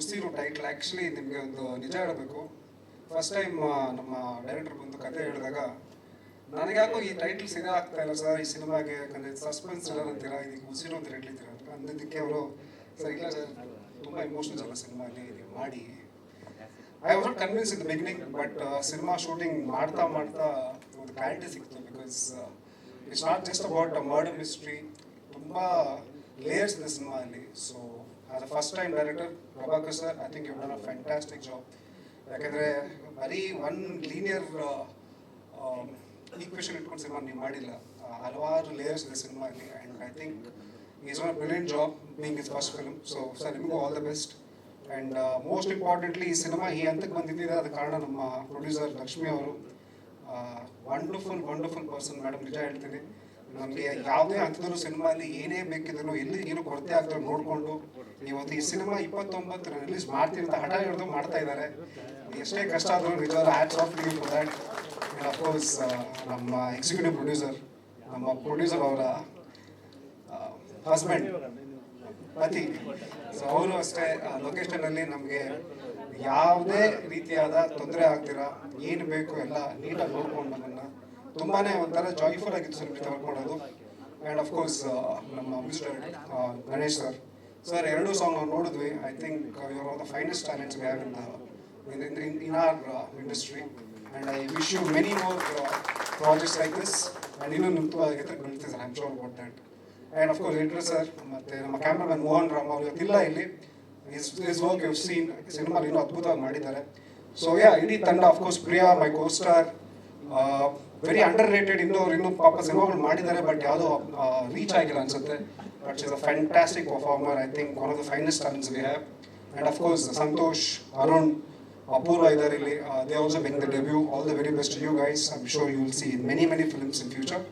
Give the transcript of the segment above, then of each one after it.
ಉಸಿರು title actually ನಿಮಗೆ ಒಂದು ನಿಜ ಹೇಳಬೇಕು. ಫಸ್ಟ್ ಟೈಮ್ ನಮ್ಮ ಡೈರೆಕ್ಟರ್ ಬಂದು ಕತೆ ಹೇಳಿದಾಗ, ನನಗ್ಯಾಕೋ ಈ ಟೈಟ್ಲ್ ಸಿಗಾ ಆಗ್ತಾ ಇಲ್ಲ ಸರ್, ಈ ಸಿನಿಮಾಗೆ. ಯಾಕಂದರೆ ಸಸ್ಪೆನ್ಸ್ ಇಲ್ಲ ಅಂತೀರಾ? ಇದಕ್ಕೆ ಉಸಿರು ಅಂತ ಹೇಳಿದ್ದೀರ ಅಂದಿದ್ದಕ್ಕೆ ಅವರು, ಸರ್, ಇಲ್ಲ ಸರ್, ತುಂಬ ಇಮೋಷನ್ಸ್ ಅಲ್ಲ ಸಿನಿಮಾಲಿ ಮಾಡಿ. I was not convince in beginning but cinema shooting ಮಾಡ್ತಾ ಮಾಡ್ತಾ ಒಂದು ಕ್ಲಾರಿಟಿ ಸಿಕ್ತು because it's not just about a murder mystery ತುಂಬ ಲೇಯರ್ಸ್ ಇದೆ ಸಿನಿಮಾ ಅಲ್ಲಿ so as a first time director Prabhakar sir I think you done a fantastic job ಯಾಕಂದರೆ ಬರೀ one linear equation ಇಟ್ಕೊಂಡು ಸಿನಿಮಾ ನೀವು ಮಾಡಿಲ್ಲ. ಹಲವಾರು ಲೇಯರ್ಸ್ ಇದೆ ಸಿನಿಮಾ ಅಲ್ಲಿ and I think is one brilliant job being is first film so sir ನಿಮಗೂ all the best and most importantly ಈ ಸಿನಿಮಾ ಈ ಹಂತಕ್ಕೆ ಬಂದಿದ್ದಿದೆ ಅದ ಕಾರಣ ನಮ್ಮ ಪ್ರೊಡ್ಯೂಸರ್ ಲಕ್ಷ್ಮಿ ಅವರು. ವಂಡರ್ಫುಲ್ ವಂಡರ್ಫುಲ್ ಪರ್ಸನ್ ಮೇಡಮ್ ನಿಜ ಹೇಳ್ತೀನಿ. ನಮಗೆ ಯಾವುದೇ ಹಂತದಲ್ಲೂ ಸಿನಿಮಾಲಿ ಏನೇ ಬೇಕಿದ್ರು ಎಲ್ಲಿ ಏನು ಕೊರತೆ ಆಗ್ತಾರೆ ನೋಡಿಕೊಂಡು ಇವತ್ತು ಈ ಸಿನಿಮಾ ಇಪ್ಪತ್ತೊಂಬತ್ತು ರಿಲೀಸ್ ಮಾಡ್ತೀನಿ ಅಂತ ಹಠ ಹಿಡಿದು ಮಾಡ್ತಾ ಇದ್ದಾರೆ. ಎಷ್ಟೇ ಕಷ್ಟ ಆದರೂ ನಿಜವಾದ hats off you for that of course ನಮ್ಮ ಎಕ್ಸಿಕ್ಯೂಟಿವ್ ಪ್ರೊಡ್ಯೂಸರ್ ನಮ್ಮ ಪ್ರೊಡ್ಯೂಸರ್ ಅವರ ಹಸ್ಬೆಂಡ್ ಪತಿ. ಸೊ ಅವರು ಅಷ್ಟೇ ಲೊಕೇಶನಲ್ಲಿ ನಮಗೆ ಯಾವುದೇ ರೀತಿಯಾದ ತೊಂದರೆ ಆಗ್ತೀರಾ ಏನು ಬೇಕು ಎಲ್ಲ ನೀಟಾಗಿ ನೋಡ್ಕೊಂಡು ನಮ್ಮನ್ನು ತುಂಬಾನೇ ಒಂಥರ ಜಾಯ್ಫುಲ್ ಆಗಿತ್ತು ಸರ್ ವರ್ಕ್ ಮಾಡೋದು ಆ್ಯಂಡ್ ಅಫ್ಕೋರ್ಸ್ ನಮ್ಮ ಮಿಸ್ಟರ್ ಗಣೇಶ್ ಸರ್ ಸರ್ ಎರಡೂ ಸಾಂಗ್ ನಾವು ನೋಡಿದ್ವಿ. I think you're all the finest talents we have in the in in our industry and I wish you many more projects like this and ಇನ್ನೂ ನಿಮ್ಮ ಬೆಳಿತೀವಿ sir I am sure about that and of course editor sir ಮತ್ತು ನಮ್ಮ cameraman Mohan Ram ಅವರು ಇವತ್ತಿಲ್ಲ ಇಲ್ಲಿ. Is is work you seen cinema ಇನ್ನೂ ಅದ್ಭುತವಾಗಿ ಮಾಡಿದ್ದಾರೆ. ಸೊ ಯಾ ಇಡೀ ತಂಡ of course Priya my co star very underrated ಇನ್ನೂ ಅವ್ರು ಇನ್ನೂ ಪಾಪ ಸಿನಿಮಾಗಳು ಮಾಡಿದ್ದಾರೆ ಬಟ್ ಯಾವುದೋ ರೀಚ್ ಆಗಿಲ್ಲ ಅನ್ಸುತ್ತೆ. But is a fantastic performer I think one of the finest times we have and of course Santosh Arun Apoorva ಇದ್ದಾರೆ ಇಲ್ಲಿ. They also being the debut all the very best you guys I am sure you will see many many films in future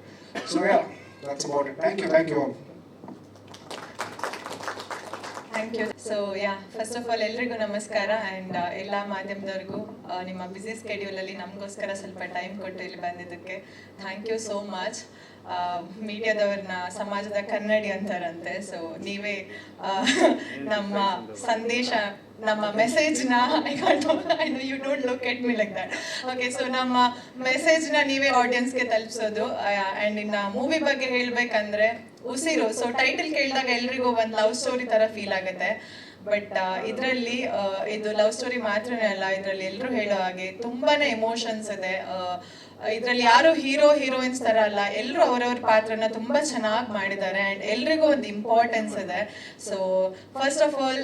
so yeah that's about it thank you thank you thank you so yeah first of all ಎಲ್ರಿಗೂ ನಮಸ್ಕಾರ. And ಎಲ್ಲ ಮಾಧ್ಯಮದವ್ರಿಗೂ ಆ, ನಿಮ್ಮ busy ಸ್ಕೆಡ್ಯೂಲಲ್ಲಿ ನಮಗೋಸ್ಕರ ಸ್ವಲ್ಪ time ಕೊಟ್ಟು ಇಲ್ಲಿ ಬಂದಿದ್ದಕ್ಕೆ ಥ್ಯಾಂಕ್ ಯು ಸೋ ಮಚ್ ಮೀಡಿಯಾದವ್ರನ್ನ ಸಮಾಜದ ಕನ್ನಡಿ ಅಂತಾರಂತೆ. ಸೊ ನೀವೇ ಆ, ನಮ್ಮ ಸಂದೇಶ ನಮ್ಮ ಮೆಸೇಜ್ನ I can't I know you don't look at me like that okay so ನಮ್ಮ ಮೆಸೇಜ್ನ ನೀವೇ ಆಡಿಯನ್ಸ್ಗೆ ತಲುಪಿಸೋದು. ಆ್ಯಂಡ್ ಇನ್ನು ಮೂವಿ ಬಗ್ಗೆ ಹೇಳಬೇಕಂದ್ರೆ ಉಸಿರು. ಸೊ ಟೈಟಲ್ ಕೇಳಿದಾಗ ಎಲ್ರಿಗೂ ಒಂದು ಲವ್ ಸ್ಟೋರಿ ತರ ಫೀಲ್ ಆಗುತ್ತೆ. ಬಟ್ ಇದರಲ್ಲಿ ಇದು ಲವ್ ಸ್ಟೋರಿ ಮಾತ್ರನೇ ಅಲ್ಲ, ಇದರಲ್ಲಿ ಎಲ್ಲರೂ ಹೇಳೋ ಹಾಗೆ ತುಂಬಾನೇ ಎಮೋಷನ್ಸ್ ಇದೆ. ಇದರಲ್ಲಿ ಯಾರು ಹೀರೋ, ಹೀರೋಯಿನ್ಸ್ ತರ ಅಲ್ಲ ಎಲ್ಲರೂ ಅವರವ್ರ ಪಾತ್ರನ ತುಂಬಾ ಚೆನ್ನಾಗಿ ಮಾಡಿದ್ದಾರೆ ಅಂಡ್ ಎಲ್ರಿಗೂ ಒಂದು ಇಂಪಾರ್ಟೆನ್ಸ್ ಇದೆ. So first of all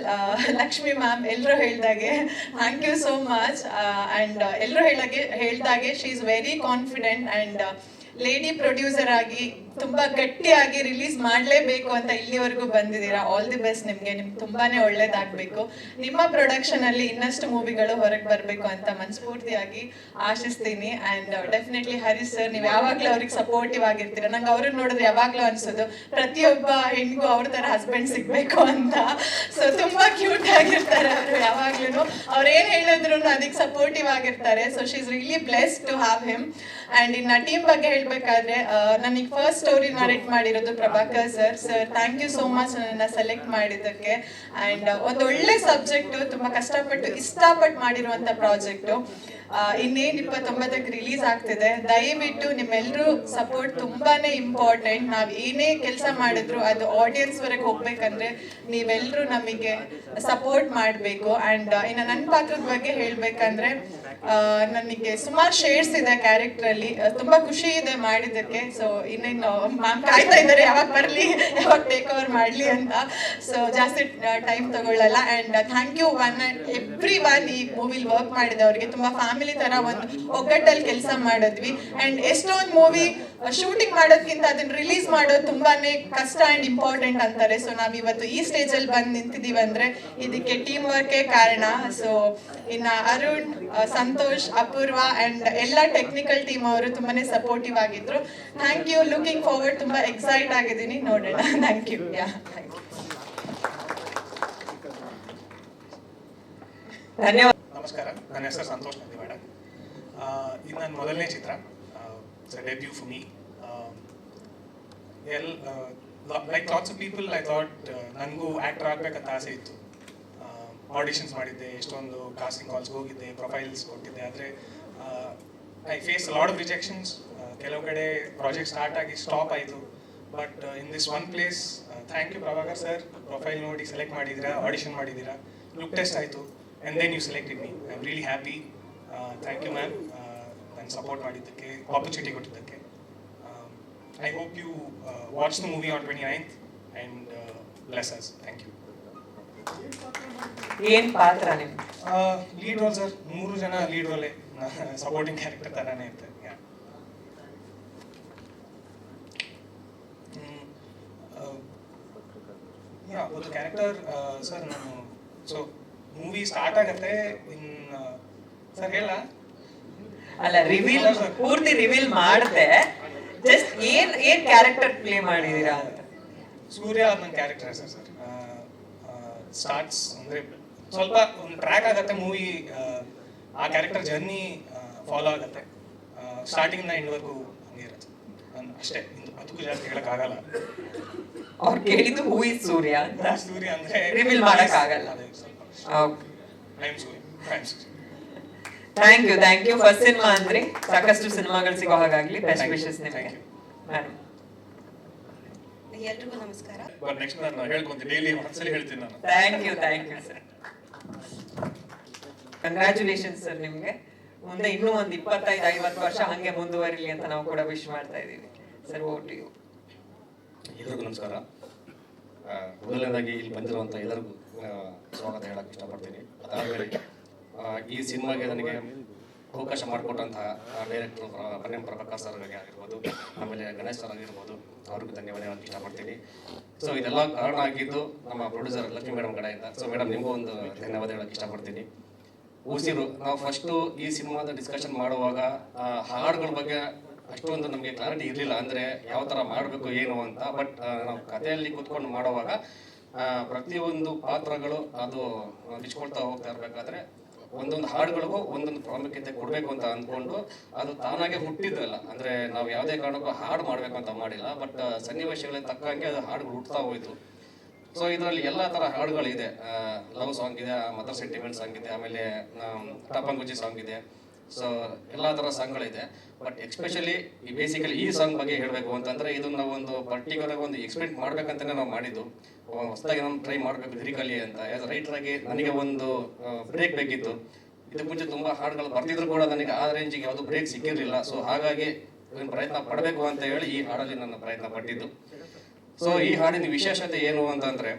Lakshmi ma'am ಎಲ್ಲರೂ ಹೇಳ್ದಾಗೆ thank you so much and ಎಲ್ಲರೂ ಹೇಳಾಗೆ, ಹೇಳ್ದಾಗೆ she is very confident and lady producer ಆಗಿ ತುಂಬಾ ಗಟ್ಟಿಯಾಗಿ ರಿಲೀಸ್ ಮಾಡಲೇಬೇಕು ಅಂತ ಇಲ್ಲಿವರೆಗೂ ಬಂದಿದ್ದೀರಾ? ಆಲ್ ದಿ ಬೆಸ್ಟ್ ನಿಮ್ಗೆ. ನಿಮ್ಗೆ ತುಂಬಾನೇ ಒಳ್ಳೇದಾಗ್ಬೇಕು. ನಿಮ್ಮ ಪ್ರೊಡಕ್ಷನ್ ಅಲ್ಲಿ ಇನ್ನಷ್ಟು ಮೂವಿಗಳು ಹೊರಗೆ ಬರಬೇಕು ಅಂತ ಮನಸ್ಫೂರ್ತಿಯಾಗಿ ಆಶಿಸ್ತೀನಿ. ಅಂಡ್ ಡೆಫಿನೆಟ್ಲಿ ಹರೀಶ್ ಸರ್ ನೀವು ಯಾವಾಗಲೂ ಅವ್ರಿಗೆ ಸಪೋರ್ಟಿವ್ ಆಗಿರ್ತೀರಾ. ನಂಗೆ ಅವ್ರನ್ನ ನೋಡಿದ್ರೆ ಯಾವಾಗಲೂ ಅನ್ಸೋದು, ಪ್ರತಿಯೊಬ್ಬ ಹೆಣ್ಗೂ ಅವ್ರ ತರ ಹಸ್ಬೆಂಡ್ ಸಿಗ್ಬೇಕು ಅಂತ. ಸೊ ತುಂಬಾ ಕ್ಯೂಟ್ ಆಗಿರ್ತಾರೆ ಅವರು ಯಾವಾಗ್ಲೂ ಅವ್ರು ಏನ್ ಹೇಳಿದ್ರು ಅದಕ್ಕೆ ಸಪೋರ್ಟಿವ್ ಆಗಿರ್ತಾರೆ. So she is really bless to have him and ಇನ್ನ ಟೀಮ್ ಬಗ್ಗೆ ಹೇಳ್ಬೇಕಾದ್ರೆ ನನಗೆ ಫಸ್ಟ್ ಸ್ಟೋರಿ ನರೇಟ್ ಮಾಡಿರೋದು Prabhakar sir sir thank you so much ನನ್ನ ಸೆಲೆಕ್ಟ್ ಮಾಡಿದ್ದಕ್ಕೆ. ಅಂಡ್ ಒಂದು ಒಳ್ಳೆ ಸಬ್ಜೆಕ್ಟ್ ತುಂಬಾ ಕಷ್ಟಪಟ್ಟು ಇಷ್ಟಪಟ್ಟು ಮಾಡಿರುವಂತ ಪ್ರಾಜೆಕ್ಟು ಇನ್ನೇನು ಇಪ್ಪತ್ತೊಂಬತ್ತಕ್ಕೆ ರಿಲೀಸ್ ಆಗ್ತಿದೆ. ದಯವಿಟ್ಟು ನಿಮ್ಮೆಲ್ಲರೂ ಸಪೋರ್ಟ್ ತುಂಬಾನೇ ಇಂಪಾರ್ಟೆಂಟ್ ನಾವ್ ಏನೇ ಕೆಲಸ ಮಾಡಿದ್ರು ಅದು ಆಡಿಯನ್ಸ್ ವರೆಗೆ ಹೋಗ್ಬೇಕಂದ್ರೆ ನೀವೆಲ್ಲರೂ ನಮಗೆ ಸಪೋರ್ಟ್ ಮಾಡಬೇಕು. ಅಂಡ್ ಇನ್ನು ನನ್ನ ಪಾತ್ರದ ಬಗ್ಗೆ ಹೇಳ್ಬೇಕಂದ್ರೆ ನನಗೆ ಸುಮಾರು ಶೇಡ್ಸ್ ಇದೆ ಕ್ಯಾರೆಕ್ಟರ್ ಅಲ್ಲಿ. ತುಂಬಾ ಖುಷಿ ಇದೆ ಮಾಡಿದ್ದಕ್ಕೆ. ಸೊ ಇನ್ನೇನು ಮ್ಯಾಮ್ ಕಾಯ್ತಾ ಇದ್ದಾರೆ, ಯಾವಾಗ ಬರಲಿ, ಯಾವಾಗ ಟೇಕ್ ಓವರ್ ಮಾಡಲಿ ಅಂತ. ಸೊ ಜಾಸ್ತಿ ಟೈಮ್ ತಗೊಳ್ಳಲ್ಲ. And thank you one every one ಈ ಮೂವಿಲಿ ವರ್ಕ್ ಮಾಡಿದವ್ರಿಗೆ. ತುಂಬಾ ಫ್ಯಾಮಿಲಿ ತರ ಒಂದು ಒಗ್ಗಟ್ಟಲ್ಲಿ ಕೆಲಸ ಮಾಡಿದ್ವಿ. ಅಂಡ್ ಎಷ್ಟೊಂದು ಮೂವಿ ಶೂಟಿಂಗ್ ಮಾಡೋದ್ಕಿಂತ ಅದನ್ನ ರಿಲೀಸ್ ಮಾಡೋದು ತುಂಬಾನೇ ಕಷ್ಟ ಅಂಡ್ ಇಂಪಾರ್ಟೆಂಟ್ ಅಂತಾರೆ. ಸೊ ನಾವ್ ಇವತ್ತು ಈ ಸ್ಟೇಜ್ ಅಲ್ಲಿ ಬಂದು ನಿಂತಿದೀವಿ ಅಂದ್ರೆ ಇದಕ್ಕೆ ಟೀಮ್ ವರ್ಕೇ ಕಾರಣ. ಸೊ ಇನ್ನ ಅರುಣ್ ಸಂತೋಷ್ ಅಪೂರ್ವ ಅಂಡ್ ಎಲ್ಲ ಟೆಕ್ನಿಕಲ್ ಟೀಮ್ ಅವರು ತುಂಬಾನೇ ಸಪೋರ್ಟಿವ್ ಆಗಿದ್ರು. ಥ್ಯಾಂಕ್ ಯು ಲುಕಿಂಗ್ ಫಾರ್ವರ್ಡ್ ತುಂಬಾ ಎಕ್ಸೈಟ್ ಆಗಿದ್ದೀನಿ. ನೋಡೋಣ. ಥ್ಯಾಂಕ್ ಯು ಯಾ ಧನ್ಯವಾದ. ನಮಸ್ಕಾರ. ನನ್ನ ಹೆಸರು ಸಂತೋಷ್ ನಂದಿವಾಡ. ಇದು ನನ್ನ ಮೊದಲನೇ ಚಿತ್ರ. Debut for me L like lots of people I thought ನನಗೂ ಆ್ಯಕ್ಟರ್ ಆಗಬೇಕಂತ ಆಸೆ ಇತ್ತು. ಆಡಿಷನ್ಸ್ ಮಾಡಿದ್ದೆ, ಎಷ್ಟೊಂದು ಕಾಸ್ಟಿಂಗ್ ಕಾಲ್ಸ್ ಹೋಗಿದ್ದೆ ಪ್ರೊಫೈಲ್ಸ್ ಕೊಟ್ಟಿದ್ದೆ. ಆದರೆ I face lot of rejections ಕೆಲವು ಕಡೆ ಪ್ರಾಜೆಕ್ಟ್ ಸ್ಟಾರ್ಟ್ ಆಗಿ ಸ್ಟಾಪ್ ಆಯಿತು. But in this one place thank you Prabhakar sir profile ನೋಡಿ ಸೆಲೆಕ್ಟ್ ಮಾಡಿದ್ದೀರಾ ಆಡಿಷನ್ ಮಾಡಿದ್ದೀರಾ? ಲುಕ್ ಟೆಸ್ಟ್ ಆಯಿತು. And then you selected me I am really happy thank you ma'am ನಾನು support ಮಾಡಿದ್ದಕ್ಕೆ ಆಪರ್ಚುನಿಟಿ ಕೊಟ್ಟಿದ್ದಕ್ಕೆ. I hope you watch the movie on twenty ninth and bless us thank you. ಏನ್ ಪಾತ್ರ lead role sir ಮೂರು ಜನ lead ರೋಲೇ supporting character ತರಾನೇ yeah, ಒಂದು ಕ್ಯಾರೆಕ್ಟರ್ ಸರ್ ನಾನು ಸೊ ಮೂವಿ ಸ್ಟಾರ್ಟ್ ಆಗತ್ತೆ ಇನ್ ಸರ್ ಹೇಳ? ಅಲ್ಲ ರಿವೀಲ್ ಪೂರ್ತಿ ರಿವೀಲ್ ಮಾಡದೆ ಏನ್ ಏನ್ ಕ್ಯಾರೆಕ್ಟರ್ ಪ್ಲೇ ಮಾಡಿದೀರಾ ಅಂತ? ಸೂರ್ಯ ನನ್ನ ಕ್ಯಾರೆಕ್ಟರ್ ಸರ್ ಸರ್. ಸ್ಟಾರ್ಟ್ಸ್ ಅಂದ್ರೆ ಸ್ವಲ್ಪ ಒಂದು ಟ್ರ್ಯಾಕ್ ಆಗತ್ತೆ ಮೂವಿ ಆ ಕ್ಯಾರೆಕ್ಟರ್ ಜರ್ನಿ ಫಾಲೋ ಆಗತ್ತೆ. ಸ್ಟಾರ್ಟಿಂಗ್ ಎಂಡ್ವರೆಗೂ ಹಂಗೆ ಇರುತ್ತೆ. ಅಷ್ಟೇ. ಅದಕ್ಕೂ ಜಾಸ್ತಿ ಹೇಳಕ್ಕಾಗಲ್ಲ ಅವ್ರು ಕೇಳಿದ್ದು ಹೂ ಇಸ್ ಸೂರ್ಯ ಅಂತ. ಸೂರ್ಯ ಅಂದ್ರೆ ರಿವೀಲ್ ಮಾಡಕ್ ಆಗಲ್ಲ. I am Surya I am Surya thank you thank you first cinema ಅಂದ್ರೆ ಸಾಕಷ್ಟು ಸಿನಿಮಾಗಳು ಸಿಗೋ ಹಾಗಾಗ್ಲಿ. ಬೆಸ್ಟ್. ವಿಶಸ್ ನಿಮಗೆ. ಎಲ್ರಿಗೂ ನಮಸ್ಕಾರ. ಬಟ್ ನೆಕ್ಸ್ಟ್ ನಾನು ಹೇಳ್ಕೊಂತೀನಿ. ಡೈಲಿ ಒಂದ್ಸಲಿ ಹೇಳ್ತೀನಿ ನಾನು. Thank you thank you sir congratulations sir ನಿಮ್ಗೆ. ಮುಂದೆ ಇನ್ನೂ ಒಂದು ಇಪ್ಪತ್ತೈದು ಐವತ್ತು ವರ್ಷ ಹಂಗೆ ಮುಂದುವರಿಲಿ ಅಂತ ನಾವು ಕೂಡ ವಿಶ್ ಮಾಡ್ತಾ ಇದ್ದೀವಿ. ಸರ್ ಓಟ್ ಯು ಎಲ್ರಿಗೂ ನಮಸ್ಕಾರ. ಮೊದಲನೇದಾಗಿ ಇಲ್ಲಿ ಬಂದಿರುವಂಥ ಎಲ್ಲರಿಗೂ ಸ್ವಾಗತ ಹೇಳಕ್ಕೆ ಇಷ್ಟಪಡ್ತೀನಿ. ಅದಾದಮೇಲೆ ಈ ಸಿನಿಮಾಗೆ ನನಗೆ ಅವಕಾಶ ಮಾಡಿಕೊಟ್ಟಂತಹ ಡೈರೆಕ್ಟರ್ ಪರ್ಯಂ ಪ್ರಭಾಕರ್ ಸರ್ ಆಗಿರ್ಬೋದು, ಆಮೇಲೆ ಗಣೇಶ್ ಸರ್ ಆಗಿರ್ಬೋದು, ಅವ್ರಿಗೂ ಧನ್ಯವಾದ ಹೇಳಕ್ಕೆ ಇಷ್ಟಪಡ್ತೀನಿ. ಸೊ ಇದೆಲ್ಲ ಕಾರಣ ಆಗಿದ್ದು ನಮ್ಮ ಪ್ರೊಡ್ಯೂಸರ್ ಲಕ್ಷ್ಮಿ ಮೇಡಮ್ ಕಡೆಯಿಂದ. ಸೊ ಮೇಡಮ್ ನಿಮಗೂ ಒಂದು ಧನ್ಯವಾದ ಹೇಳಕ್ಕೆ ಇಷ್ಟಪಡ್ತೀನಿ. ಉಸಿರು ನಾವು ಫಸ್ಟು ಈ ಸಿನಿಮಾದ ಡಿಸ್ಕಷನ್ ಮಾಡುವಾಗ ಹಾಡುಗಳ ಬಗ್ಗೆ ಅಷ್ಟೊಂದು ನಮಗೆ ಕ್ಲಾರಿಟಿ ಇರಲಿಲ್ಲ. ಅಂದರೆ ಯಾವ ಥರ ಮಾಡಬೇಕು, ಏನು ಅಂತ. ಬಟ್ ನಾವು ಕಥೆಯಲ್ಲಿ ಕೂತ್ಕೊಂಡು ಮಾಡುವಾಗ ಪ್ರತಿಯೊಂದು ಪಾತ್ರಗಳು ಅದು ಬಿಚ್ಕೊಳ್ತಾ ಹೋಗ್ತಾ ಇರಬೇಕಾದ್ರೆ ಒಂದೊಂದು ಹಾಡುಗಳಿಗೂ ಒಂದೊಂದು ಪ್ರಾಮುಖ್ಯತೆ ಕೊಡಬೇಕು ಅಂತ ಅಂದ್ಕೊಂಡು ಅದು ತಾನಾಗೆ ಹುಟ್ಟಿದ್ರಲ್ಲ. ಅಂದರೆ ನಾವು ಯಾವುದೇ ಕಾರಣಕ್ಕೂ ಹಾಡು ಮಾಡಬೇಕು ಅಂತ ಮಾಡಿಲ್ಲ, ಬಟ್ ಸನ್ನಿವೇಶಗಳಿಗೆ ತಕ್ಕಂಗೆ ಅದು ಹಾಡುಗಳು ಹುಟ್ತಾ ಹೋಯಿತು. ಸೊ ಇದರಲ್ಲಿ ಎಲ್ಲ ತರ ಹಾಡುಗಳಿದೆ. ಲವ್ ಸಾಂಗ್ ಇದೆ ಮದರ್ ಸೆಂಟಿಮೆಂಟ್ ಸಾಂಗ್ ಇದೆ, ಆಮೇಲೆ ಟಪಂಗುಜಿ ಸಾಂಗ್ ಇದೆ. ಸೊ ಎಲ್ಲ ತರ ಸಾಂಗ್ಗಳಿದೆ. ಬಟ್ ಎಕ್ಸ್ಪೆಷಲಿ ಈ ಬೇಸಿಕಲಿ ಈ ಸಾಂಗ್ ಬಗ್ಗೆ ಹೇಳಬೇಕು ಅಂತಂದ್ರೆ ನಾವು ಒಂದು ಪರ್ಟಿಕ್ಯುಲರ್ ಒಂದು ಎಕ್ಸ್ಪೆಕ್ಟ್ ಮಾಡ್ಬೇಕಂತಾನೆ ನಾವು ಮಾಡಿದ್ದು. ಹೊಸದಾಗಿ ನಾನು ಟ್ರೈ ಮಾಡಬೇಕು ಲಿರಿಕಲಿ ಅಂತ. ರೈಟರ್ ಆಗಿ ನನಗೆ ಒಂದು ಬ್ರೇಕ್ ಬೇಕಿತ್ತು. ಇದಕ್ಕೆ ಮುಂಚೆ ತುಂಬಾ ಹಾಡುಗಳು ಬರ್ತಿದ್ರು ಕೂಡ ನನಗೆ ಆ ರೇಂಜಿಗೆ ಯಾವುದು ಬ್ರೇಕ್ ಸಿಕ್ಕಿರಲಿಲ್ಲ. ಸೊ ಹಾಗಾಗಿ ಪ್ರಯತ್ನ ಪಡಬೇಕು ಅಂತ ಹೇಳಿ ಈ ಹಾಡಲ್ಲಿ ನನ್ನ ಪ್ರಯತ್ನ ಪಟ್ಟಿದ್ದು. ಸೊ ಈ ಹಾಡಿನ ವಿಶೇಷತೆ ಏನು ಅಂತಂದ್ರೆ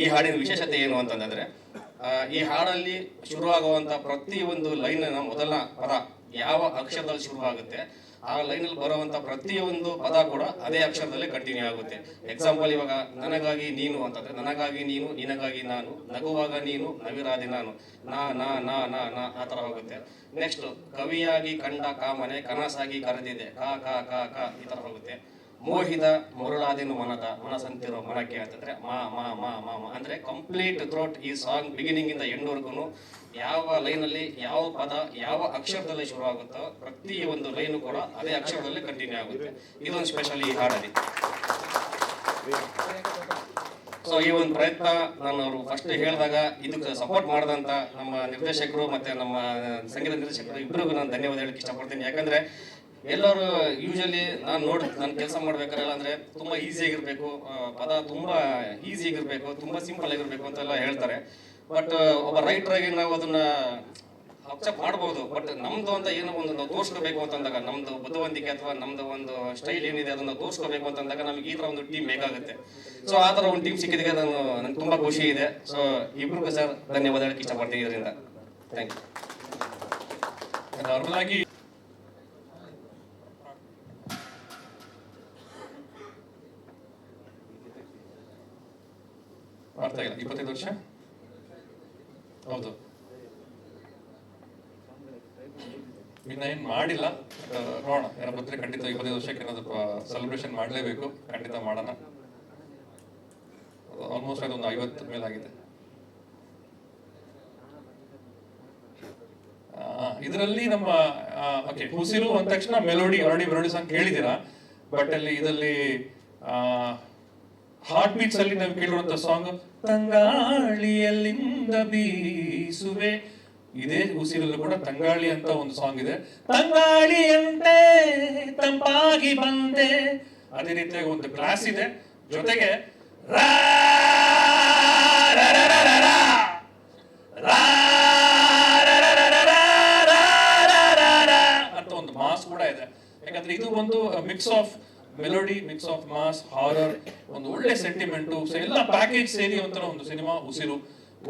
ಈ ಹಾಡಿನ ವಿಶೇಷತೆ ಏನು ಅಂತಂದ್ರೆ ಈ ಹಾಡಲ್ಲಿ ಶುರುವಾಗುವಂತ ಒಂದು ಲೈನಿನ ಮೊದಲ ಪದ ಯಾವ ಅಕ್ಷರದಲ್ಲಿ ಶುರುವಾಗುತ್ತೆ, ಆ ಲೈನಲ್ಲಿ ಬರುವಂತ ಪ್ರತಿಯೊಂದು ಪದ ಕೂಡ ಅದೇ ಅಕ್ಷರದಲ್ಲಿ ಕಂಟಿನ್ಯೂ ಆಗುತ್ತೆ. ಎಕ್ಸಾಂಪಲ್ ಇವಾಗ ನನಗಾಗಿ ನೀನು ಅಂತಂದ್ರೆ, ನನಗಾಗಿ ನೀನು, ನಿನಗಾಗಿ ನಾನು, ನಗುವಾಗ ನೀನು, ನವಿರಾದಿ ನಾನು, ನಾ ನಾ ನಾ ನಾ ನಾ, ಆ ತರ ಹೋಗುತ್ತೆ. ನೆಕ್ಸ್ಟ್ ಕವಿಯಾಗಿ ಕಂಡ ಕಾಮನೆ ಕನಸಾಗಿ ಕರೆದಿದೆ, ಕಾ ಕಾ ಕಾ ಕಾ, ಈ ತರ ಹೋಗುತ್ತೆ. ಮೋಹಿದ ಮರುಳಾದಿನ ಮನದ ಮನಸಂತಿರೋ ಮನಕ್ಕೆ ಅಂತಂದ್ರೆ ಮಾ ಮಾ ಮಾ ಮಾ ಮಾ ಅಂದ್ರೆ ಕಂಪ್ಲೀಟ್ ಥ್ರೋಟ್ ಈ ಸಾಂಗ್ ಬಿಗಿನಿಂಗ್ ಇಂದ ಎಂಡ್ವರೆಗೂ ಯಾವ ಲೈನಲ್ಲಿ ಯಾವ ಪದ, ಯಾವ ಅಕ್ಷರದಲ್ಲಿ ಶುರು ಆಗುತ್ತೋ ಪ್ರತಿ ಒಂದು ಲೈನು ಕೂಡ ಅದೇ ಅಕ್ಷರದಲ್ಲಿ ಕಂಟಿನ್ಯೂ ಆಗುತ್ತೆ. ಇದೊಂದು ಸ್ಪೆಷಲ್ ಈ ಹಾಡಲ್ಲಿ. ಸೊ ಈ ಒಂದು ಪ್ರಯತ್ನ ನಾನು ಅವರು ಫಸ್ಟ್ ಹೇಳಿದಾಗ ಇದಕ್ಕೆ ಸಪೋರ್ಟ್ ಮಾಡಿದಂತ ನಮ್ಮ ನಿರ್ದೇಶಕರು ಮತ್ತೆ ನಮ್ಮ ಸಂಗೀತ ನಿರ್ದೇಶಕರು ಇಬ್ಬರಿಗೂ ನಾನು ಧನ್ಯವಾದ ಹೇಳಕ್ಕೆ ಇಷ್ಟಪಡ್ತೀನಿ. ಯಾಕಂದ್ರೆ ಎಲ್ಲರೂ ಯೂಶಲಿ ನಾನು ನೋಡಿ, ನಾನು ಕೆಲಸ ಮಾಡ್ಬೇಕಾರೆಲ್ಲ ಅಂದ್ರೆ ತುಂಬಾ ಈಸಿಯಾಗಿರ್ಬೇಕು ಪದ ತುಂಬಾ ಈಸಿಯಾಗಿರ್ಬೇಕು ತುಂಬ ಸಿಂಪಲ್ ಆಗಿರ್ಬೇಕು ಅಂತೆಲ್ಲ ಹೇಳ್ತಾರೆ. ಬಟ್ ಒಬ್ಬ ರೈಟರ್ ಆಗಿ ನಾವು ಅದನ್ನ ಅಕ್ಸೆಪ್ಟ್ ಮಾಡ್ಬೋದು. ಬಟ್ ನಮ್ದು ಅಂತ ಏನೋ ಒಂದು ನಾವು ತೋರಿಸ್ಕೋಬೇಕು ಅಂತಂದಾಗ, ನಮ್ದು ಬುದ್ಧವಂತಿಕೆ ಅಥವಾ ನಮ್ದು ಒಂದು ಸ್ಟೈಲ್ ಏನಿದೆ ಅದನ್ನ ತೋರಿಸ್ಕೋಬೇಕು ಅಂತಂದಾಗ ನಮಗೆ ಈ ತರ ಒಂದು ಟೀಮ್ ಬೇಕಾಗುತ್ತೆ. ಸೊ ಆ ತರ ಒಂದು ಟೀಮ್ ಸಿಕ್ಕಿದ್ದಕ್ಕೆ ನಾನು ನನಗೆ ತುಂಬಾ ಖುಷಿ ಇದೆ. ಸೊ ಇಬ್ರಿಗೂ ಸರ್ ಧನ್ಯವಾದ ಹೇಳಕ್ಕೆ ಇಷ್ಟಪಡ್ತೀನಿ ಇದರಿಂದ. ಥ್ಯಾಂಕ್ ಯು ನಾರ್ಮಲ್ ಆಗಿ ವರ್ಷ ಹೌದು. ಇನ್ನ ಏನ್ ಮಾಡಿಲ್ಲ ನೋಡೋಣ. ಏನೋ ಬಂದ್ರೆ ಖಂಡಿತ ಇಪ್ಪತ್ತೈದು ವರ್ಷಕ್ಕೆ ಏನಾದ್ರು ಸೆಲೆಬ್ರೇಷನ್ ಮಾಡಲೇಬೇಕು. ಖಂಡಿತ ಮಾಡೋಣ. ಆಲ್ಮೋಸ್ಟ್ ಅದೊಂದು ಐವತ್ತು ಮೇಲಾಗಿದೆ ಇದರಲ್ಲಿ ನಮ್ಮ ಓಕೆ ಹುಸಿರು ಅಂದ ತಕ್ಷಣ ಮೆಲೋಡಿ ಅರಣಿ ಮೆಲೋಡಿ ಸಾಂಗ್ ಕೇಳಿದ್ದೀರಾ? ಬಟ್ ಅಲ್ಲಿ ಇದರಲ್ಲಿ ಹಾರ್ಟ್ ಬೀಟ್ಸ್ ಅಲ್ಲಿ ನಾವು ಕೇಳುವಂತ ಸಾಂಗ್ ತಂಗಾಳಿಯಲ್ಲಿಂದ ಬೀಸುವೆ ಇದೇ ಉಸಿರಲ್ಲೂ ಕೂಡ ತಂಗಾಳಿ ಅಂತ ಒಂದು ಸಾಂಗ್ ಇದೆ. ತಂಗಾಳಿಯಂತೆ ತಂಪಾಗಿ ಬಂದೆ ಅದೇ ರೀತಿಯಾಗಿ ಒಂದು ಕ್ಲಾಸ್ ಇದೆ. ಜೊತೆಗೆ ಅಂತ ಒಂದು ಮಾಸ್ ಕೂಡ ಇದೆ. ಯಾಕಂದ್ರೆ ಇದು ಒಂದು mix of melody mix of mass horror ಒಂದು ಒಳ್ಳೆ ಸೆಂಟಿಮೆಂಟು ಎಲ್ಲ ಪ್ಯಾಕೇಜ್ ಸೇರಿ ಒಂಥರ ಒಂದು ಸಿನಿಮಾ ಉಸಿರು.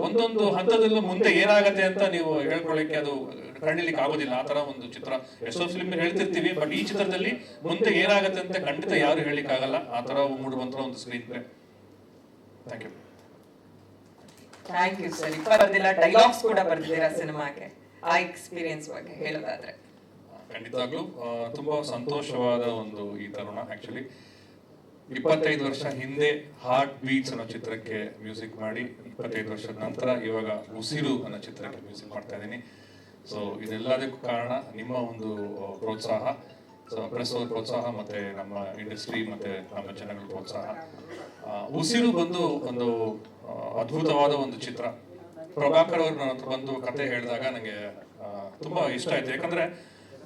ಒಂದೊಂದು ಹಂತದಲ್ಲೂ ಮುಂದೆ ಏನಾಗತ್ತೆ ಅಂತ ನೀವು ಹೇಳ್ಕೊಳ್ಳಿಕ್ಕೆ ಅದು ಕಂಡಿಲಿಕ್ಕೆ ಆಗೋದಿಲ್ಲ. ಆ ತರ ಒಂದು ಚಿತ್ರ. ಎಷ್ಟೋ ಫಿಲ್ಮ್ ಹೇಳ್ತಿರ್ತೀವಿ ಬಟ್ ಈ ಚಿತ್ರದಲ್ಲಿ ಮುಂದೆ ಏನಾಗತ್ತೆ ಅಂತ ಖಂಡಿತ ಯಾರು ಹೇಳಲಿಕ್ಕೆ ಆಗಲ್ಲ ಆ ತರ ಮೂಡುವಂತ ಒಂದು screenplay thank you thank you sir ಇಪ್ಪತ್ತೊಂದಿಲ್ಲ dialogues ಕೂಡ ಬರ್ದಿದ್ದೀರಾ ಸಿನಿಮಾಗೆ ಆ ಎಕ್ಸ್ಪೀರಿಯನ್ಸ್ ಬಗ್ಗೆ ಹೇಳೋದಾದ್ರೆ. ಖಂಡಿತವಾಗ್ಲೂ ತುಂಬಾ ಸಂತೋಷವಾದ ಒಂದು ಈ ತರುಣ ಆಕ್ಚುಲಿ ಇಪ್ಪತ್ತೈದು ವರ್ಷ ಹಿಂದೆ ಹಾರ್ಟ್ ಬೀಟ್ಸ್ ಅನ್ನೋ ಚಿತ್ರಕ್ಕೆ ಮ್ಯೂಸಿಕ್ ಮಾಡಿ ಇಪ್ಪತ್ತೈದು ವರ್ಷದ ನಂತರ ಇವಾಗ ಉಸಿರು ಅನ್ನೋ ಚಿತ್ರಕ್ಕೆ ಮ್ಯೂಸಿಕ್ ಮಾಡ್ತಾ ಇದ್ದೀನಿ. ಸೊ ಇದೆಲ್ಲದಕ್ಕೂ ಕಾರಣ ನಿಮ್ಮ ಒಂದು ಪ್ರೋತ್ಸಾಹ. ಸೊ ಪ್ರೆಸ್ ಅವ್ರ ಪ್ರೋತ್ಸಾಹ ಮತ್ತೆ ನಮ್ಮ ಇಂಡಸ್ಟ್ರಿ ಮತ್ತೆ ನಮ್ಮ ಜನಗಳ ಪ್ರೋತ್ಸಾಹ. ಉಸಿರು ಬಂದು ಒಂದು ಅದ್ಭುತವಾದ ಒಂದು ಚಿತ್ರ. ಪ್ರಭಾಕರ್ ಅವ್ರ ಬಂದು ಕತೆ ಹೇಳಿದಾಗ ನನಗೆ ತುಂಬಾ ಇಷ್ಟ ಆಯ್ತು. ಯಾಕಂದ್ರೆ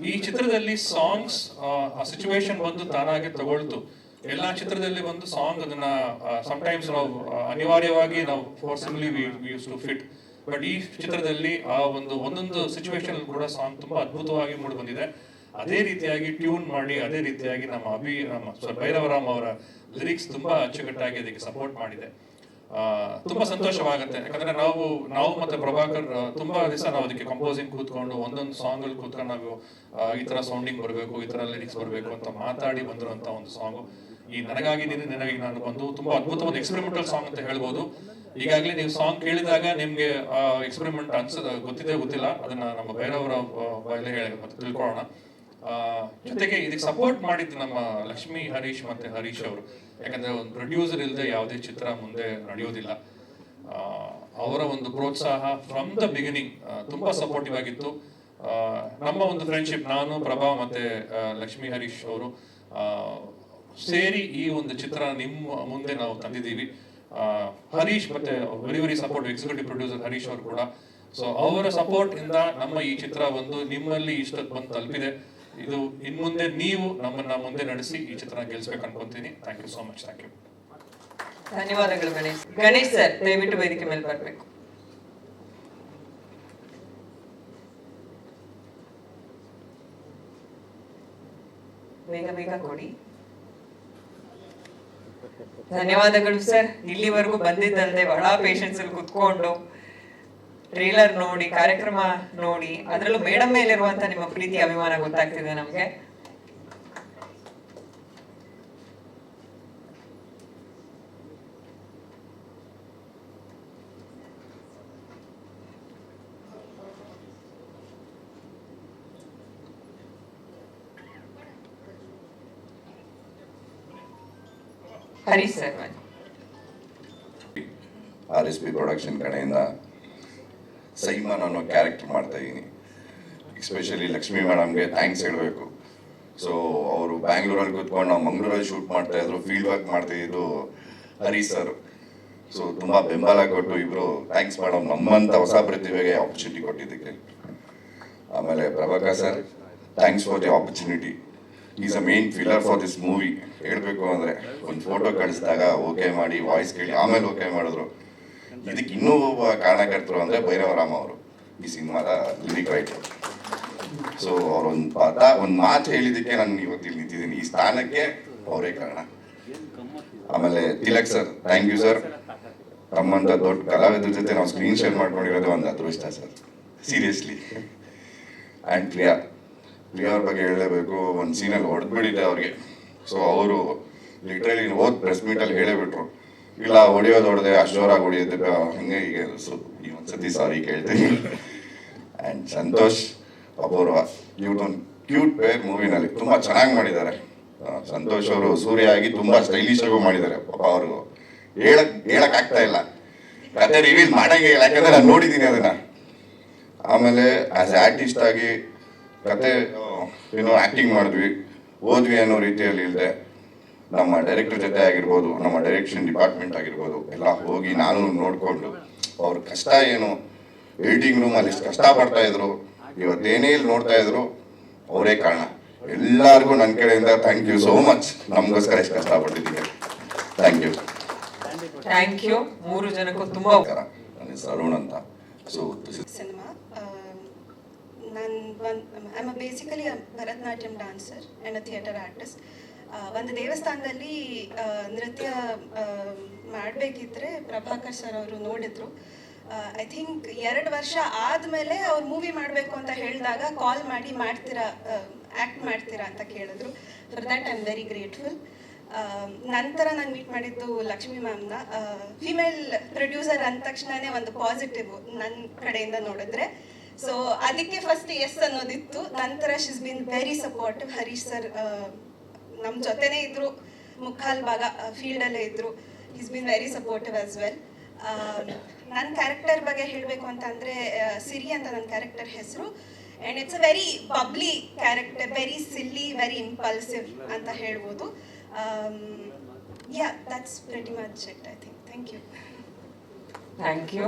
ಈ ಚಿತ್ರದಲ್ಲಿ ಸಾಂಗ್ಸ್ ಆ ಸಿಚುವೇಶನ್ ಬಂದು ತಾನಾಗೆ ತಗೊಳ್ತು. ಎಲ್ಲಾ ಚಿತ್ರದಲ್ಲಿ ಒಂದು ಸಾಂಗ್ ಅದನ್ನ ಸಮಟೈಮ್ಸ್ ನಾವು ಅನಿವಾರ್ಯವಾಗಿ ನಾವು ಫೋರ್ಸ್ಫುಲಿ ಯೂಸ್ ಫಿಟ್ ಬಟ್ ಈ ಚಿತ್ರದಲ್ಲಿ ಆ ಒಂದು, ಒಂದೊಂದು ಸಿಚುವೇಶನ್ ಕೂಡ ಸಾಂಗ್ ತುಂಬಾ ಅದ್ಭುತವಾಗಿ ಮೂಡಿ ಬಂದಿದೆ ಅದೇ ರೀತಿಯಾಗಿ ಟ್ಯೂನ್ ಮಾಡಿ, ಅದೇ ರೀತಿಯಾಗಿ ನಮ್ಮ ಅಭಿ, ನಮ್ಮ ಭೈರವರಾಮ್ ಅವರ ಲಿರಿಕ್ಸ್ ತುಂಬಾ ಅಚ್ಚುಕಟ್ಟಾಗಿ ಅದಕ್ಕೆ ಸಪೋರ್ಟ್ ಮಾಡಿದೆ. ತುಂಬಾ ಸಂತೋಷವಾಗುತ್ತೆ. ಯಾಕಂದ್ರೆ ನಾವು ನಾವು ಮತ್ತೆ ಪ್ರಭಾಕರ್ ತುಂಬಾ ದಿವಸ ನಾವು ಅದಕ್ಕೆ ಕಂಪೋಸಿಂಗ್ ಕೂತ್ಕೊಂಡು ಒಂದೊಂದು ಸಾಂಗ್ ಅಲ್ಲಿ ಕೂತ್ಕೊಂಡು ನಾವು ಈ ತರ ಸೌಂಡಿಂಗ್ ಬರಬೇಕು, ಈ ತರ ಲಿರಿಕ್ಸ್ ಬರಬೇಕು ಅಂತ ಮಾತಾಡಿ ಬಂದಿರುವಂತ ಒಂದು ಸಾಂಗ್ ಈ ನನಗಾಗಿ ನೀನು ನಿನಗಾಗಿ ನಾನು ಬಂದು ತುಂಬಾ ಅದ್ಭುತವಾದ ಎಕ್ಸ್ಪೆರಿಮೆಂಟಲ್ ಸಾಂಗ್ ಅಂತ ಹೇಳ್ಬೋದು. ಈಗಾಗಲೇ ನೀವು ಸಾಂಗ್ ಕೇಳಿದಾಗ ನಿಮ್ಗೆ ಎಕ್ಸ್ಪೆರಿಮೆಂಟ್ ಅನ್ಸದ, ಗೊತ್ತಿದೆ, ಗೊತ್ತಿಲ್ಲ. ಅದನ್ನ ನಮ್ಮ ಬೇರೆಯವರ ಬಾಯಲ್ಲೇ ಹೇಳಿ ಮತ್ತೆ ತಿಳ್ಕೊಳ್ಳೋಣ. ಜೊತೆಗೆ ಇದಕ್ಕೆ ಸಪೋರ್ಟ್ ಮಾಡಿದ್ದು ನಮ್ಮ ಲಕ್ಷ್ಮಿ, ಹರೀಶ್ ಮತ್ತೆ ಹರೀಶ್ ಅವರು. ಯಾಕಂದ್ರೆ ಒಂದು ಪ್ರೊಡ್ಯೂಸರ್ ಇಲ್ಲದೆ ಯಾವುದೇ ಚಿತ್ರ ಮುಂದೆ ನಡೆಯೋದಿಲ್ಲ. ಅವರ ಒಂದು ಪ್ರೋತ್ಸಾಹ ಫ್ರಮ್ ದ ಬಿಗಿನಿಂಗ್ ತುಂಬಾ ಸಪೋರ್ಟಿವ್ ಆಗಿತ್ತು. ನಮ್ಮ ಒಂದು ಫ್ರೆಂಡ್ಶಿಪ್ ನಾನು, ಪ್ರಭಾ ಮತ್ತೆ ಲಕ್ಷ್ಮಿ ಹರೀಶ್ ಅವರು ಸೇರಿ ಈ ಒಂದು ಚಿತ್ರ ನಿಮ್ಮ ಮುಂದೆ ನಾವು ತಂದಿದ್ದೀವಿ. ಹರೀಶ್ ಮತ್ತೆ very very support executive producer Harish ಅವರು ಕೂಡ. ಸೊ ಅವರ ಸಪೋರ್ಟ್ ಇಂದ ನಮ್ಮ ಈ ಚಿತ್ರ ಒಂದು ನಿಮ್ಮಲ್ಲಿ ಇಷ್ಟಕ್ಕೆ ಬಂದು ತಲುಪಿದೆ. ಇದು ಇನ್ ಮುಂದೆ ನೀವು ನಮ್ಮನ್ನ ಮುಂದೆ ನಡೆಸಿ ಈ ಚಿತ್ರ ಗೆಲ್ಸ್ಬೇಕು ಅನ್ಕೊಂತೀನಿ. Thank you so much thank you ಧನ್ಯವಾದಗಳು ಗಣೇಶ್. ಗಣೇಶ್ ಸರ್, ದಯವಿಟ್ಟು ವೇದಿಕೆ ಮೇಲೆ ಬರಬೇಕು. ಬೇಗ ಬೇಗ ಕೊಡಿ. ಧನ್ಯವಾದಗಳು ಸರ್. ಇಲ್ಲಿವರೆಗೂ ಬಂದಿದ್ದಂತೆ ಬಹಳ ಪೇಷನ್ಸ್ ಅಲ್ಲಿ ಕುತ್ಕೊಂಡು ಟ್ರೇಲರ್ ನೋಡಿ, ಕಾರ್ಯಕ್ರಮ ನೋಡಿ, ಅದರಲ್ಲೂ ಮೇಡಮ್ ಮೇಲಿರುವಂತ ನಿಮ್ಮ ಪ್ರೀತಿ, ಅಭಿಮಾನ ಗೊತ್ತಾಗ್ತಿದೆ ನಮಗೆ. Harish sir R S P production ಕಡೆಯಿಂದ ಸೈಮನ್ ಅನ್ನೋ ಕ್ಯಾರೆಕ್ಟರ್ ಮಾಡ್ತಾ ಇದ್ದೀನಿ ಎಸ್ಪೆಷಲಿ ಲಕ್ಷ್ಮೀ ಮೇಡಮ್ಗೆ ಥ್ಯಾಂಕ್ಸ್ ಹೇಳಬೇಕು. ಸೊ ಅವರು ಬ್ಯಾಂಗ್ಳೂರಲ್ಲಿ ಕೂತ್ಕೊಂಡು ನಾವು ಮಂಗ್ಳೂರಲ್ಲಿ ಶೂಟ್ ಮಾಡ್ತಾ ಇದ್ರು ಫೀಲ್ಡ್ ವರ್ಕ್ ಮಾಡ್ತಾ ಇದ್ದು ಹರಿ ಸರ್ ಸೊ ತುಂಬ ಬೆಂಬಲ ಕೊಟ್ಟು ಇಬ್ರು ಥ್ಯಾಂಕ್ಸ್ ಮೇಡಮ್ ನಮ್ಮಂಥ ಹೊಸ ಪ್ರತಿಭೆಗೆ ಆಪರ್ಚುನಿಟಿ ಕೊಟ್ಟಿದ್ದಕ್ಕೆ. ಆಮೇಲೆ Prabhakar sir thanks for the opportunity is a main pillar for this movie ಹೇಳಬೇಕು ಅಂದರೆ, ಒಂದು ಫೋಟೋ ಕಳಿಸಿದಾಗ ಓಕೆ ಮಾಡಿ ವಾಯ್ಸ್ ಕೇಳಿ, ಆಮೇಲೆ ಓಕೆ ಮಾಡಿದ್ರು. ಇದಕ್ಕೆ ಇನ್ನೂ ಕಾರಣಕರ್ತರು ಅಂದರೆ ಭೈರವರಾಮ ಅವರು, ಈ ಸಿನಿಮಾದ ಲಿರಿಕ್ ರೈಟರ್ ಸೊ ಅವರೊಂದು ಪದ ಒಂದು ಮಾತು ಹೇಳಿದ್ದಕ್ಕೆ ನಾನು ಇವತ್ತು ಇಲ್ಲಿ ನಿಂತಿದ್ದೀನಿ. ಈ ಸ್ಥಾನಕ್ಕೆ ಅವರೇ ಕಾರಣ. ಆಮೇಲೆ Tilak sir thank you sir ತಮ್ಮಂತ ದೊಡ್ಡ ಕಲಾವಿದ್ರ ಜೊತೆ ನಾವು ಸ್ಕ್ರೀನ್ ಶೇರ್ ಮಾಡ್ಕೊಂಡಿರೋದು ಒಂದು ಅದೃಷ್ಟ sir seriously and Priya Priya ಅವ್ರ ಬಗ್ಗೆ ಹೇಳಲೇಬೇಕು. ಒಂದು ಸೀನಲ್ಲಿ ಹೊಡೆದ್ಬಿಟ್ಟಿದ್ದೆ ಅವ್ರಿಗೆ. ಸೊ ಅವರು ಲಿಟ್ರಲಿ ಹೋದ ಪ್ರೆಸ್ ಮೀಟಲ್ಲಿ ಹೇಳೇಬಿಟ್ರು ಇಲ್ಲ, ಹೊಡಿಯೋದು ಹೊಡೆದೆ, ಅಷ್ಟು ಜೋರಾಗಿ ಹೊಡಿಯೋದು ಹಂಗೆ ಹೀಗೆ ಸೊ ಈ ಒಂದ್ಸತಿ ಸಾರಿ ಕೇಳ್ತೀನಿ. ಆ್ಯಂಡ್ ಸಂತೋಷ್ ಅಪೂರ್ವ ಇವ್ರದ್ದು ಕ್ಯೂಟ್ ಪೇರ್ ಮೂವಿನಲ್ಲಿ ತುಂಬ ಚೆನ್ನಾಗಿ ಮಾಡಿದ್ದಾರೆ. ಸಂತೋಷ್ ಅವರು ಸೂರ್ಯ ಆಗಿ ತುಂಬ ಸ್ಟೈಲಿಶ್ ಆಗು ಮಾಡಿದ್ದಾರೆ. ಪಾಪ ಅವರು ಹೇಳಕ್ ಹೇಳಕ್ ಆಗ್ತಾ ಇಲ್ಲ. ಕತೆ ರಿವೀಲ್ ಮಾಡಂಗೆ ಇಲ್ಲ, ಯಾಕಂದ್ರೆ ನಾನು ನೋಡಿದ್ದೀನಿ ಅದನ್ನ. ಆಮೇಲೆ ಆಸ್ ಆರ್ಟಿಸ್ಟ್ ಆಗಿ ಕತೆ ಏನೋ ಆಕ್ಟಿಂಗ್ ಮಾಡಿದ್ವಿ. ಓದ್ವಿ ಅನ್ನೋ ರೀತಿಯಲ್ಲಿ ಇಲ್ಲದೆ ನಮ್ಮ ಡೈರೆಕ್ಟರ್ ಜೊತೆ ಆಗಿರ್ಬೋದು ನಮ್ಮ ಡೈರೆಕ್ಷನ್ ಡಿಪಾರ್ಟ್ಮೆಂಟ್ ಆಗಿರ್ಬೋದು ಎಲ್ಲ ಹೋಗಿ ನಾನು ನೋಡಿಕೊಂಡು ಅವ್ರ ಕಷ್ಟ ಏನು? ಎಡಿಟಿಂಗ್ ರೂಮ್ ಅಲ್ಲಿ ಕಷ್ಟ ಪಡ್ತಾ ಇದ್ರು? ಇವತ್ತೇನೇ ಇಲ್ಲಿ ನೋಡ್ತಾ ಇದ್ರು? ಅವರೇ ಕಾರಣ. ಎಲ್ಲರಿಗೂ ನನ್ನ ಕಡೆಯಿಂದ ಥ್ಯಾಂಕ್ ಯು ಸೋ ಮಚ್ ನಮಗೋಸ್ಕರ ಎಷ್ಟು ಕಷ್ಟಪಟ್ಟಿದ್ದೀವಿ ಥ್ಯಾಂಕ್ ಯು ಥ್ಯಾಂಕ್ ಯು ಮೂರು ಜನಕ್ಕೂ ತುಂಬಾ ನನ್ನ ಹೆಸರು ಅರುಣ್ ಅಂತ. ಸೊ ಸಿನಿಮಾ ನಾನು I basically Bharatanatyam dancer and a theatre artist ಒಂದು ದೇವಸ್ಥಾನದಲ್ಲಿ ನೃತ್ಯ ಮಾಡಬೇಕಿದ್ರೆ ಪ್ರಭಾಕರ್ ಸರ್ ಅವರು ನೋಡಿದ್ರು. ಐ ಥಿಂಕ್ ಎರಡು ವರ್ಷ ಆದಮೇಲೆ ಅವ್ರು ಮೂವಿ ಮಾಡಬೇಕು ಅಂತ ಹೇಳಿದಾಗ ಕಾಲ್ ಮಾಡಿ ಮಾಡ್ತೀರಾ ಆ್ಯಕ್ಟ್ ಮಾಡ್ತೀರಾ ಅಂತ ಕೇಳಿದ್ರು. For that I am very grateful ನಂತರ ನಾನು ಮೀಟ್ ಮಾಡಿದ್ದು ಲಕ್ಷ್ಮಿ ಮ್ಯಾಮ್ನ ಫಿಮೇಲ್ ಪ್ರೊಡ್ಯೂಸರ್ ಅಂದ ತಕ್ಷಣನೇ ಒಂದು ಪಾಸಿಟಿವ್ ನನ್ನ ಕಡೆಯಿಂದ ನೋಡಿದ್ರೆ. ಸೊ ಅದಕ್ಕೆ ಫಸ್ಟ್ ಎಸ್ ಅನ್ನೋದಿತ್ತು. ನಂತರ she's been very supportive Harish sir ನಮ್ಮ ಜೊತೆನೇ ಇದ್ರು ಮುಕ್ಕಾಲು ಭಾಗ ಫೀಲ್ಡಲ್ಲೇ ಇದ್ರು. Is been very supportive as well ನನ್ನ ಕ್ಯಾರೆಕ್ಟರ್ ಬಗ್ಗೆ ಹೇಳಬೇಕು ಅಂತಂದರೆ ಸಿರಿ ಅಂತ ನನ್ನ ಕ್ಯಾರೆಕ್ಟರ್ ಹೆಸರು. And it's a very bubbly character very silly very impulsive ಅಂತ ಹೇಳ್ಬೋದು. Yeah that's very much it I think thank you thank you